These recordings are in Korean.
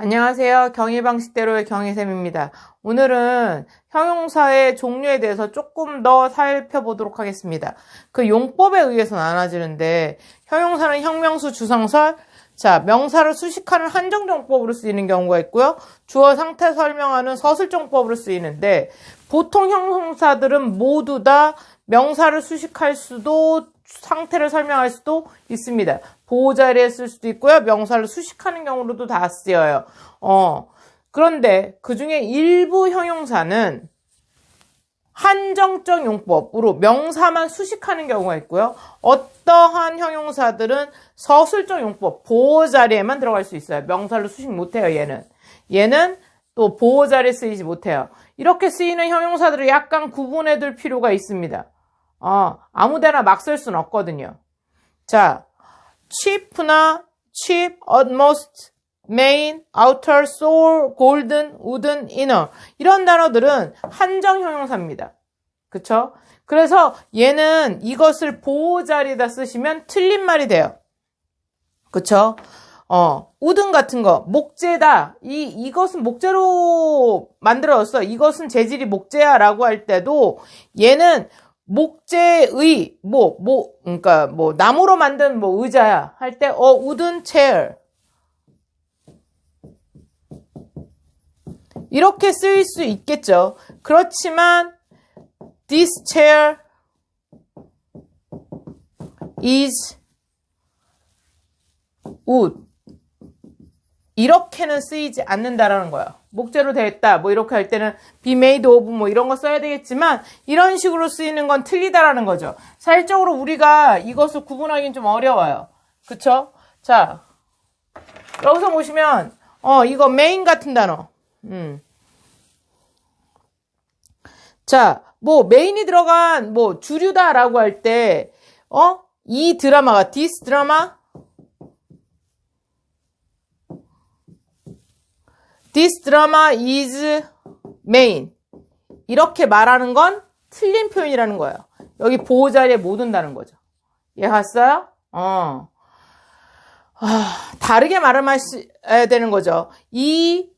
안녕하세요. 경희 방식대로의 경희쌤입니다. 오늘은 형용사의 종류에 대해서 조금 더 살펴보도록 하겠습니다. 그 용법에 의해서 나눠지는데 형용사는 형명수 주상설, 자 명사를 수식하는 한정정법으로 쓰이는 경우가 있고요. 주어 상태 설명하는 서술정법으로 쓰이는데 보통 형용사들은 모두 다 명사를 수식할 수도 상태를 설명할 수도 있습니다. 보호 자리에 쓸 수도 있고요. 명사를 수식하는 경우로도 다 쓰여요. 어. 그런데 그 중에 일부 형용사는 한정적 용법으로 명사만 수식하는 경우가 있고요. 어떠한 형용사들은 서술적 용법, 보호 자리에만 들어갈 수 있어요. 명사를 수식 못해요, 얘는. 얘는 또 보호 자리에 쓰이지 못해요. 이렇게 쓰이는 형용사들을 약간 구분해 둘 필요가 있습니다. 어, 아무데나 막쓸 수는 없거든요. 자, cheap나 cheap, utmost, main, outer, sole, golden, wooden, inner 이런 단어들은 한정 형용사입니다. 그쵸? 그래서 얘는 이것을 보호 자리에다 쓰시면 틀린 말이 돼요. 그쵸? 어, 우든 같은 거, 목재다. 이, 이것은 목재로 만들어졌어. 이것은 재질이 목재야. 라고 할 때도 얘는 목재의 뭐, 뭐, 그러니까 뭐 나무로 만든 뭐 의자야 할 때어 wooden chair 이렇게 쓰일 수 있겠죠. 그렇지만 this chair is wood 이렇게는 쓰이지 않는다라는 거예요. 목재로 되었다. 뭐 이렇게 할 때는 be made of 뭐 이런 거 써야 되겠지만 이런 식으로 쓰이는 건 틀리다라는 거죠. 사실적으로 우리가 이것을 구분하기는 좀 어려워요. 그쵸? 자, 여기서 보시면 어 이거 main 같은 단어. 음. 자, 뭐 메인이 들어간 뭐 주류다라고 할 때 어? 이 드라마가 this 드라마 This drama is main. 이렇게 말하는 건 틀린 표현이라는 거예요. 여기 보호 자리에 못 온다는 거죠. 이해 갔어요? 어. 아, 다르게 말해야 되는 거죠. 이,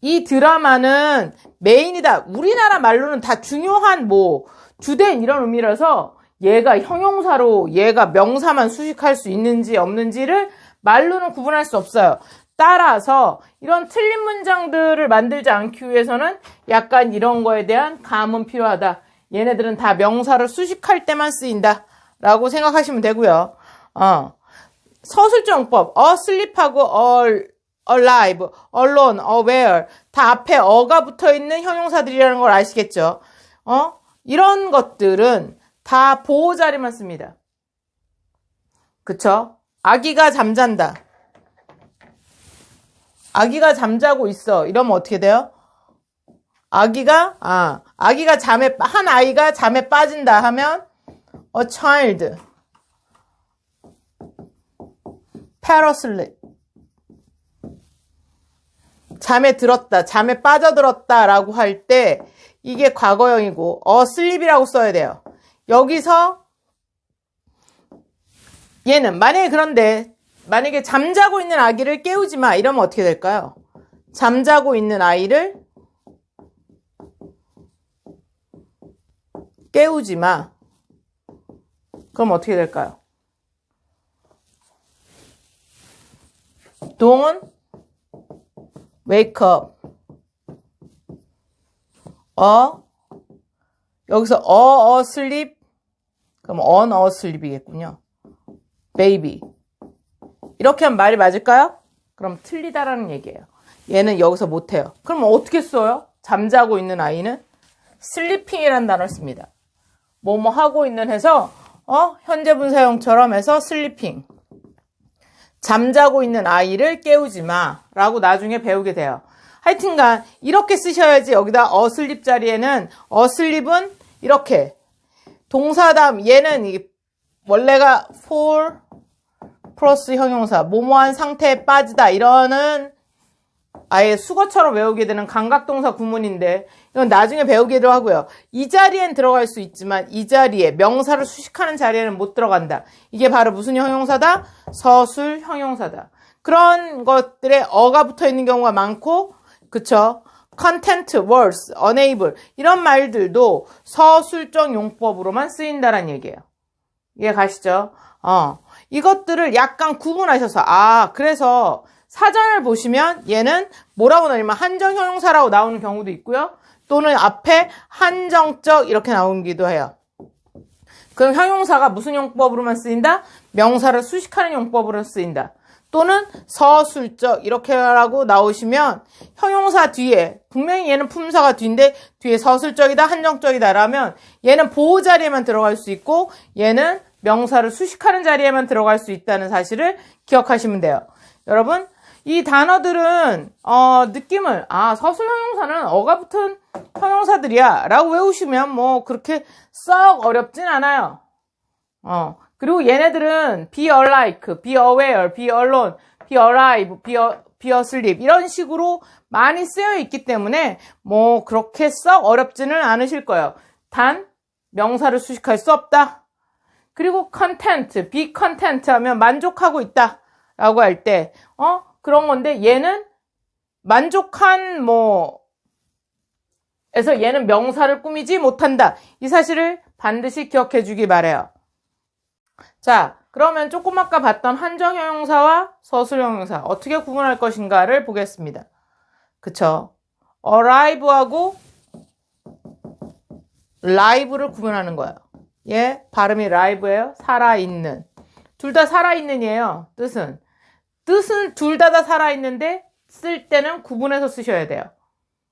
이 드라마는 메인이다. 우리나라 말로는 다 중요한 뭐, 주된 이런 의미라서 얘가 형용사로 얘가 명사만 수식할 수 있는지 없는지를 말로는 구분할 수 없어요. 따라서 이런 틀린 문장들을 만들지 않기 위해서는 약간 이런 거에 대한 감은 필요하다. 얘네들은 다 명사를 수식할 때만 쓰인다. 라고 생각하시면 되고요. 어. 서술정법, asleep하고 all, alive, alone, aware 다 앞에 어가 붙어 있는 형용사들이라는 걸 아시겠죠? 어? 이런 것들은 다 보호 자리만 씁니다. 그쵸? 아기가 잠잔다. 아기가 잠자고 있어. 이러면 어떻게 돼요? 아기가 아 아기가 잠에 한 아이가 잠에 빠진다 하면 a child parasleep 잠에 들었다, 잠에 빠져들었다라고 할 때 이게 과거형이고 asleep이라고 써야 돼요. 여기서 얘는 만약에 그런데 만약에 잠자고 있는 아기를 깨우지 마. 이러면 어떻게 될까요? 잠자고 있는 아이를 깨우지 마. 그럼 어떻게 될까요? Don't wake up. 어? 여기서 어, 어, sleep. 그럼 on, 어, sleep이겠군요. baby. 이렇게 하면 말이 맞을까요? 그럼 틀리다라는 얘기예요. 얘는 여기서 못해요. 그럼 어떻게 써요? 잠자고 있는 아이는 슬리핑이라는 단어를 씁니다. 뭐뭐 하고 있는 해서 어 현재 분사형처럼 해서 슬리핑. 잠자고 있는 아이를 깨우지 마 라고 나중에 배우게 돼요. 하여튼간 이렇게 쓰셔야지 여기다 어슬립 자리에는 어슬립은 이렇게 동사 다음 얘는 이 원래가 for 플러스 형용사, 뭐뭐한 상태에 빠지다, 이러는 아예 수거처럼 외우게 되는 감각동사 구문인데 이건 나중에 배우기도 하고요. 이 자리엔 들어갈 수 있지만 이 자리에 명사를 수식하는 자리에는 못 들어간다. 이게 바로 무슨 형용사다? 서술 형용사다. 그런 것들에 어가 붙어 있는 경우가 많고 그쵸? content, words, unable 이런 말들도 서술적 용법으로만 쓰인다는 얘기예요. 이해 가시죠? 어. 이것들을 약간 구분하셔서 아 그래서 사전을 보시면 얘는 뭐라고 나오냐면 한정 형용사라고 나오는 경우도 있고요. 또는 앞에 한정적 이렇게 나오기도 해요. 그럼 형용사가 무슨 용법으로만 쓰인다? 명사를 수식하는 용법으로 쓰인다. 또는 서술적 이렇게라고 나오시면 형용사 뒤에 분명히 얘는 품사가 뒤인데 뒤에 서술적이다 한정적이다라면 얘는 보호 자리에만 들어갈 수 있고 얘는 명사를 수식하는 자리에만 들어갈 수 있다는 사실을 기억하시면 돼요. 여러분 이 단어들은 어, 느낌을 아 서술 형용사는 어가 붙은 형용사들이야 라고 외우시면 뭐 그렇게 썩 어렵진 않아요. 어 그리고 얘네들은 be alike, be aware, be alone, be alive, be, a, be asleep 이런 식으로 많이 쓰여 있기 때문에 뭐 그렇게 썩 어렵지는 않으실 거예요. 단 명사를 수식할 수 없다. 그리고 content, be content 하면 만족하고 있다 라고 할 때, 어? 그런 건데 얘는 만족한 뭐 에서 얘는 명사를 꾸미지 못한다. 이 사실을 반드시 기억해 주기 바래요. 자, 그러면 조금 아까 봤던 한정 형용사와 서술 형용사 어떻게 구분할 것인가를 보겠습니다. 그쵸? arrive하고 live를 구분하는 거 얘 발음이 live예요. 살아있는. 둘 다 살아있는이에요. 뜻은. 뜻은 둘 다 다 살아있는데 쓸 때는 구분해서 쓰셔야 돼요.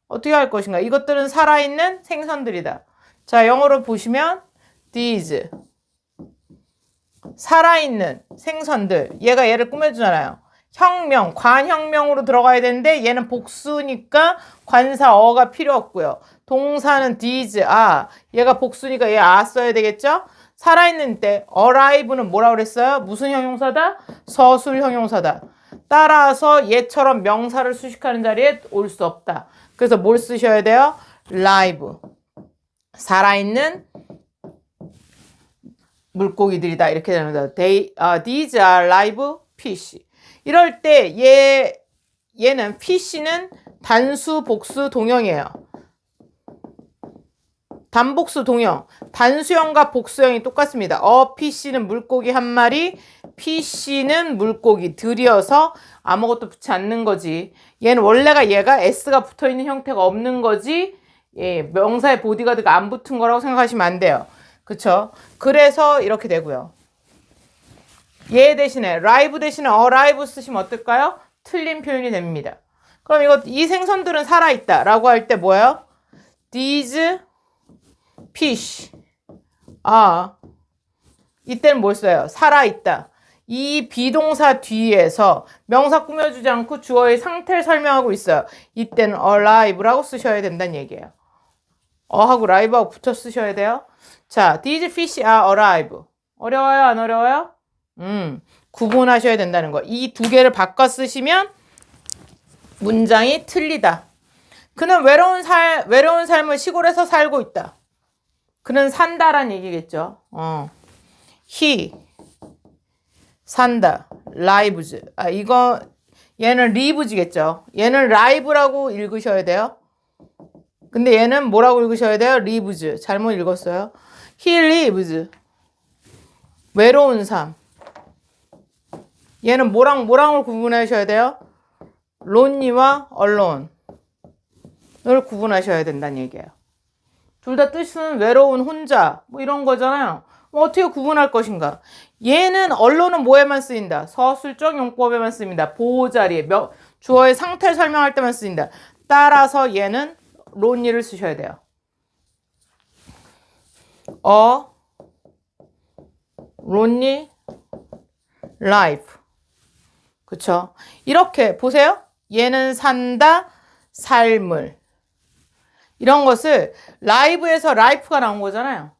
어떻게 할 것인가? 이것들은 살아있는 생선들이다. 자, 영어로 보시면 these 살아있는 생선들. 얘가 얘를 꾸며주잖아요. 혁명, 관혁명으로 들어가야 되는데 얘는 복수니까 관사 어가 필요 없고요. 동사는 these, 아. 얘가 복수니까 얘 아 써야 되겠죠? 살아있는 때 arrive는 뭐라고 그랬어요? 무슨 형용사다? 서술 형용사다. 따라서 얘처럼 명사를 수식하는 자리에 올 수 없다. 그래서 뭘 쓰셔야 돼요? live. 살아있는 물고기들이다. 이렇게 거다. They, uh, these are live fish. 이럴 때 얘, 얘는 fish는 단수, 복수, 동형이에요. 단복수 동형. 단수형과 복수형이 똑같습니다. 어, 피씨는 물고기 한 마리, 피씨는 물고기 들이어서 아무것도 붙지 않는 거지. 얘는 원래가 얘가 s가 붙어 있는 형태가 없는 거지. 예, 명사의 보디가드가 안 붙은 거라고 생각하시면 안 돼요. 그쵸? 그래서 이렇게 되고요. 얘 대신에 라이브 대신에 어라이브 쓰시면 어떨까요? 틀린 표현이 됩니다. 그럼 이거 이 생선들은 살아있다 라고 할 때 뭐예요? These fish 아 이때는 뭘 써요? 살아있다. 이 비동사 뒤에서 명사 꾸며주지 않고 주어의 상태를 설명하고 있어요. 이때는 alive라고 쓰셔야 된다는 얘기예요. 어하고 live하고 붙여 쓰셔야 돼요. 자, these fish are alive. 어려워요? 안 어려워요? 음, 구분하셔야 된다는 거. 이 두 개를 바꿔 쓰시면 문장이 틀리다. 그는 외로운 살, 외로운 삶을 시골에서 살고 있다. 그는 산다란 얘기겠죠. 어. he 산다. lives. 아 이거 얘는 lives겠죠. 얘는 live라고 읽으셔야 돼요. 근데 얘는 뭐라고 읽으셔야 돼요? lives. 잘못 읽었어요. he lives. 외로운 삶. 얘는 뭐랑 뭐랑을 구분하셔야 돼요? lonely와 alone. 을 구분하셔야 된다는 얘기예요. 둘 다 뜻은 외로운 혼자 뭐 이런 거잖아요. 뭐 어떻게 구분할 것인가? 얘는 언론은 뭐에만 쓰인다. 서술적 용법에만 쓰입니다. 보호 자리에 몇 주어의 상태를 설명할 때만 쓰인다. 따라서 얘는 론니를 쓰셔야 돼요. 어 론니 라이프 그쵸? 이렇게 보세요. 얘는 산다 삶을 이런 것을 라이브에서 라이프가 나온 거잖아요.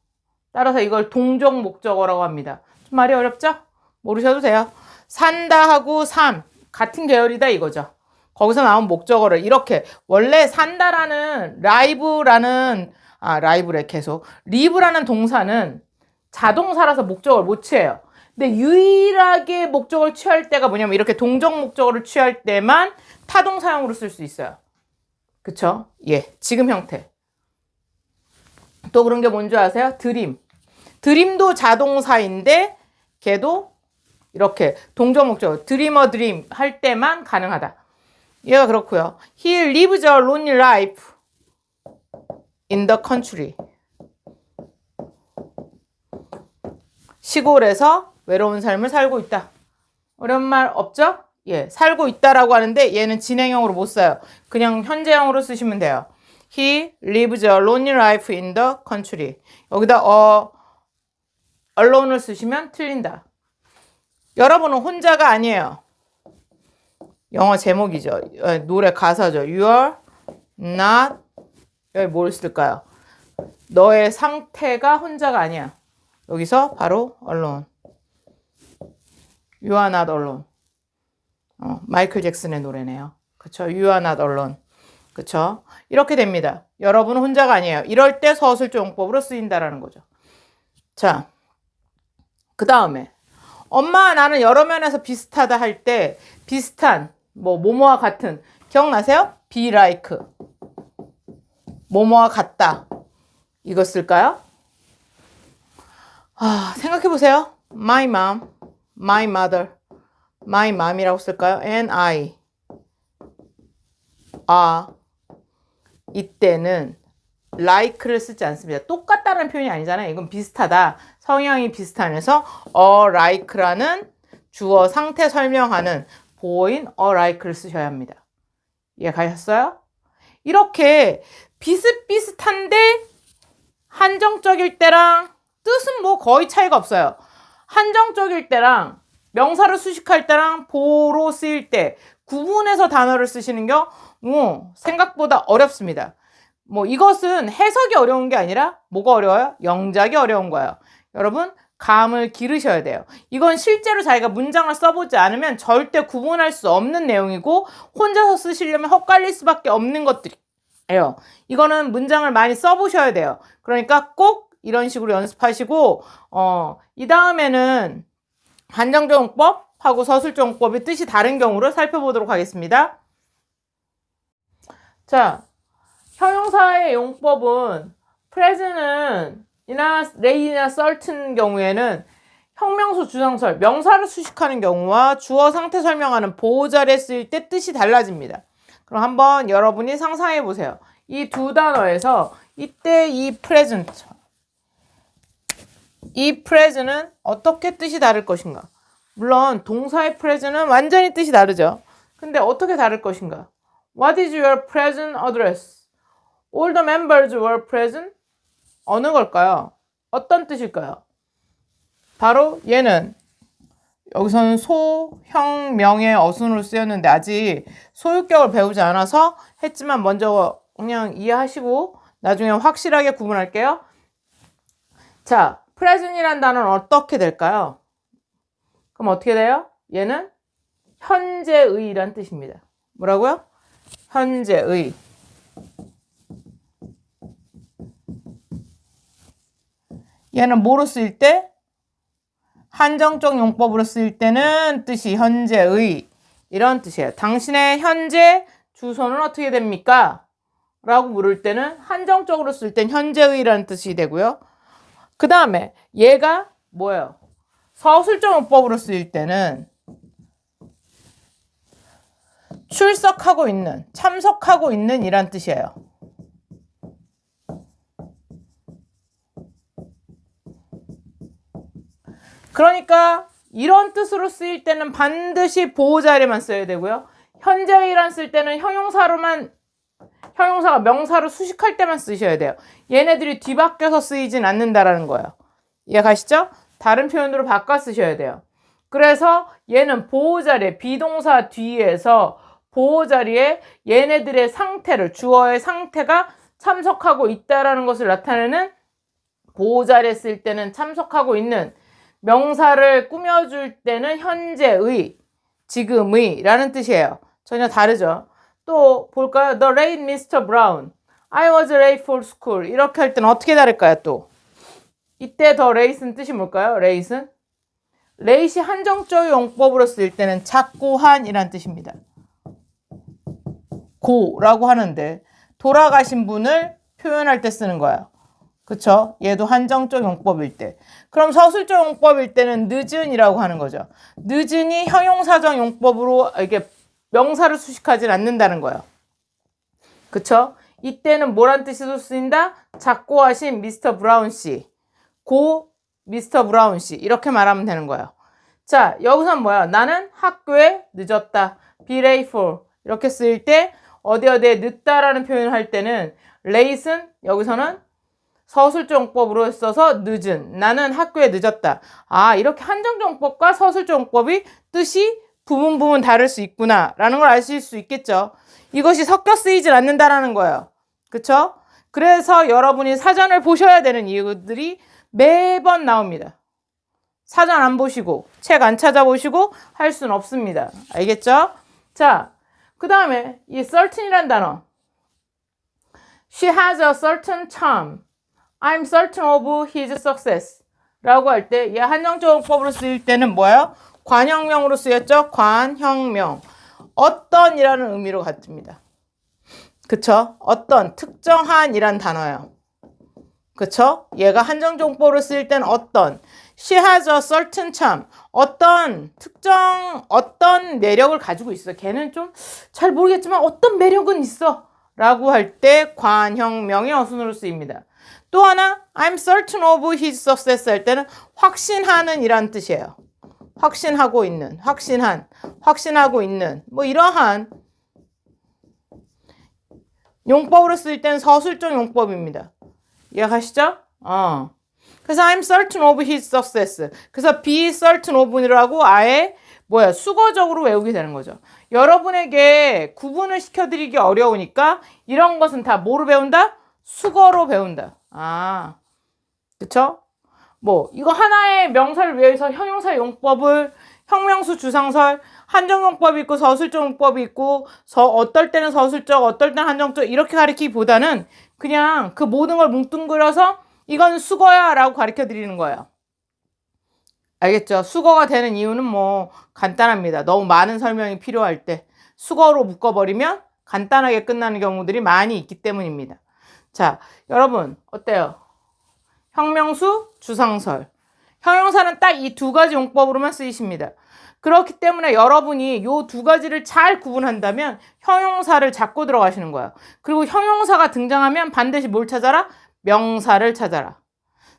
따라서 이걸 동적 목적어라고 합니다. 좀 말이 어렵죠? 모르셔도 돼요. 산다 하고 삶 같은 계열이다 이거죠. 거기서 나온 목적어를 이렇게 원래 산다라는 라이브라는 아 라이브래 계속 리브라는 동사는 자동사라서 목적어를 못 취해요. 근데 유일하게 목적어를 취할 때가 뭐냐면 이렇게 동적 목적어를 취할 때만 타동사용으로 쓸 수 있어요. 그쵸? 예, 지금 형태. 또 그런 게 뭔지 아세요? 드림. 드림도 자동사인데 걔도 이렇게 동적 목적어 드리머 드림 할 때만 가능하다. 얘가 그렇고요. He lives a lonely life in the country. 시골에서 외로운 삶을 살고 있다. 어려운 말 없죠? 예, 살고 있다라고 하는데 얘는 진행형으로 못 써요. 그냥 현재형으로 쓰시면 돼요. He lives a lonely life in the country. 여기다 어 alone을 쓰시면 틀린다. 여러분은 혼자가 아니에요. 영어 제목이죠. 어, 노래 가사죠. You are not 여기 뭘 쓸까요? 너의 상태가 혼자가 아니야. 여기서 바로 alone. You are not alone. 어, 마이클 잭슨의 노래네요. 그쵸? You are not alone. 그쵸? 이렇게 됩니다. 여러분은 혼자가 아니에요. 이럴 때 서술조 용법으로 쓰인다라는 거죠. 자, 그 다음에 엄마 나는 여러 면에서 비슷하다 할 때 비슷한 뭐 뭐뭐와 같은 기억나세요? be like 뭐뭐와 같다 이거 쓸까요? 아 생각해 보세요. My mom, my mother, my mom이라고 쓸까요? And I 아 이때는 like를 쓰지 않습니다. 똑같다는 표현이 아니잖아요. 이건 비슷하다. 성향이 비슷하면서 a like라는 주어 상태 설명하는 보어인 a like를 쓰셔야 합니다. 이해 가셨어요? 이렇게 비슷비슷한데 한정적일 때랑 뜻은 뭐 거의 차이가 없어요. 한정적일 때랑 명사를 수식할 때랑 보로 쓰일 때 구분해서 단어를 쓰시는 게 뭐, 생각보다 어렵습니다. 뭐 이것은 해석이 어려운 게 아니라 뭐가 어려워요? 영작이 어려운 거예요. 여러분 감을 기르셔야 돼요. 이건 실제로 자기가 문장을 써보지 않으면 절대 구분할 수 없는 내용이고 혼자서 쓰시려면 헛갈릴 수밖에 없는 것들이에요. 이거는 문장을 많이 써보셔야 돼요. 그러니까 꼭 이런 식으로 연습하시고 어, 이 다음에는 한정적용법하고 서술적용법의 뜻이 다른 경우를 살펴보도록 하겠습니다. 자, 형용사의 용법은 present은 이나 레이나 certain 경우에는 형명수 주상설, 명사를 수식하는 경우와 주어 상태 설명하는 보호자를 쓸때 뜻이 달라집니다. 그럼 한번 여러분이 상상해 보세요. 이 두 단어에서 이때 이 present, 이 present은 어떻게 뜻이 다를 것인가? 물론 동사의 present은 완전히 뜻이 다르죠. 근데 어떻게 다를 것인가? What is your present address? All the members were present. 어느 걸까요? 어떤 뜻일까요? 바로 얘는 여기서는 소, 형, 명의 어순으로 쓰였는데 아직 소유격을 배우지 않아서 했지만 먼저 그냥 이해하시고 나중에 확실하게 구분할게요. 자, present이란 단어는 어떻게 될까요? 그럼 어떻게 돼요? 얘는 현재의란 뜻입니다. 뭐라고요? 현재의. 얘는 뭐로 쓰일 때? 한정적 용법으로 쓰일 때는 뜻이 현재의 이런 뜻이에요. 당신의 현재 주소는 어떻게 됩니까? 라고 물을 때는 한정적으로 쓸 땐 현재의라는 뜻이 되고요. 그 다음에 얘가 뭐예요? 서술적 용법으로 쓰일 때는 출석하고 있는, 참석하고 있는 이란 뜻이에요. 그러니까 이런 뜻으로 쓰일 때는 반드시 보호 자리만 써야 되고요. 현재의란 쓸 때는 형용사로만 형용사가 명사로 수식할 때만 쓰셔야 돼요. 얘네들이 뒤바뀌어서 쓰이진 않는다라는 거예요. 이해 가시죠? 다른 표현으로 바꿔 쓰셔야 돼요. 그래서 얘는 보호자리 비동사 뒤에서 보호자리에 얘네들의 상태를 주어의 상태가 참석하고 있다라는 것을 나타내는 보호자리에 쓸 때는 참석하고 있는 명사를 꾸며줄 때는 현재의, 지금의 라는 뜻이에요. 전혀 다르죠. 또 볼까요? The late Mr. Brown. I was late for school. 이렇게 할 때는 어떻게 다를까요? 또 이때 더 late는 뜻이 뭘까요? late는 late이 한정적 용법으로 쓰일 때는 작고 한이란 뜻입니다. 고라고 하는데 돌아가신 분을 표현할 때 쓰는 거예요. 그쵸? 얘도 한정적 용법일 때. 그럼 서술적 용법일 때는 늦은이라고 하는 거죠. 늦은이 형용사적 용법으로 이게 명사를 수식하진 않는다는 거예요. 그쵸? 이때는 뭐란 뜻으로 쓰인다? 작고 하신 미스터 브라운 씨. 고 미스터 브라운 씨. 이렇게 말하면 되는 거예요. 자, 여기서는 뭐야? 나는 학교에 늦었다. be late for. 이렇게 쓰일 때 어디 어디에 늦다라는 표현을 할 때는 late은 여기서는 서술정법으로 써서 늦은. 나는 학교에 늦었다. 아, 이렇게 한정정법과 서술정법이 뜻이 부분 부분 다를 수 있구나. 라는 걸 아실 수 있겠죠. 이것이 섞여 쓰이질 않는다라는 거예요. 그쵸? 그래서 여러분이 사전을 보셔야 되는 이유들이 매번 나옵니다. 사전 안 보시고, 책 안 찾아보시고 할 수는 없습니다. 알겠죠? 자, 그 다음에 이 certain이란 단어. She has a certain charm. I'm certain of his success. 라고 할 때, 얘 한정적 용법으로 쓰일 때는 뭐예요? 관형명으로 쓰였죠? 관형명. 어떤이라는 의미로 갖습니다. 그쵸? 어떤, 특정한이란 단어예요. 그쵸? 얘가 한정종법으로 쓰일 땐 어떤. She has a certain charm. 어떤 특정, 어떤 매력을 가지고 있어. 걔는 좀 잘 모르겠지만 어떤 매력은 있어. 라고 할 때 관형명의 어순으로 쓰입니다. 또 하나, I'm certain of his success 할 때는 확신하는 이란 뜻이에요. 확신하고 있는, 확신한, 확신하고 있는, 뭐 이러한 용법으로 쓰일 때는 서술적 용법입니다. 이해가시죠? 어. 그래서 I'm certain of his success. 그래서 be certain of이라고 아예 뭐야 수거적으로 외우게 되는 거죠. 여러분에게 구분을 시켜드리기 어려우니까 이런 것은 다 뭐로 배운다? 수거로 배운다. 아, 그쵸? 뭐 이거 하나의 명사를 위해서 형용사 용법을 형명수 주상설 한정용법이 있고 서술적 용법이 있고 서 어떨 때는 서술적 어떨 때는 한정적 이렇게 가리키기보다는 그냥 그 모든 걸 뭉뚱그려서 이건 수거야 라고 가르쳐 드리는 거예요. 알겠죠? 수거가 되는 이유는 뭐 간단합니다. 너무 많은 설명이 필요할 때 수거로 묶어버리면 간단하게 끝나는 경우들이 많이 있기 때문입니다. 자, 여러분 어때요? 형명수, 주상설. 형용사는 딱 이 두 가지 용법으로만 쓰이십니다. 그렇기 때문에 여러분이 이두 가지를 잘 구분한다면 형용사를 잡고 들어가시는 거예요. 그리고 형용사가 등장하면 반드시 뭘 찾아라? 명사를 찾아라.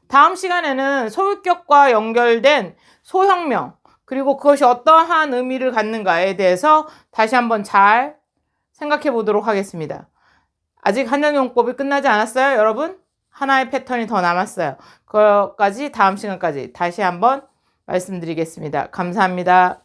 다음 시간에는 소유격과 연결된 소형명, 그리고 그것이 어떠한 의미를 갖는가에 대해서 다시 한번 잘 생각해 보도록 하겠습니다. 아직 한정용법이 끝나지 않았어요, 여러분? 하나의 패턴이 더 남았어요. 그것까지 다음 시간까지 다시 한번 말씀드리겠습니다. 감사합니다.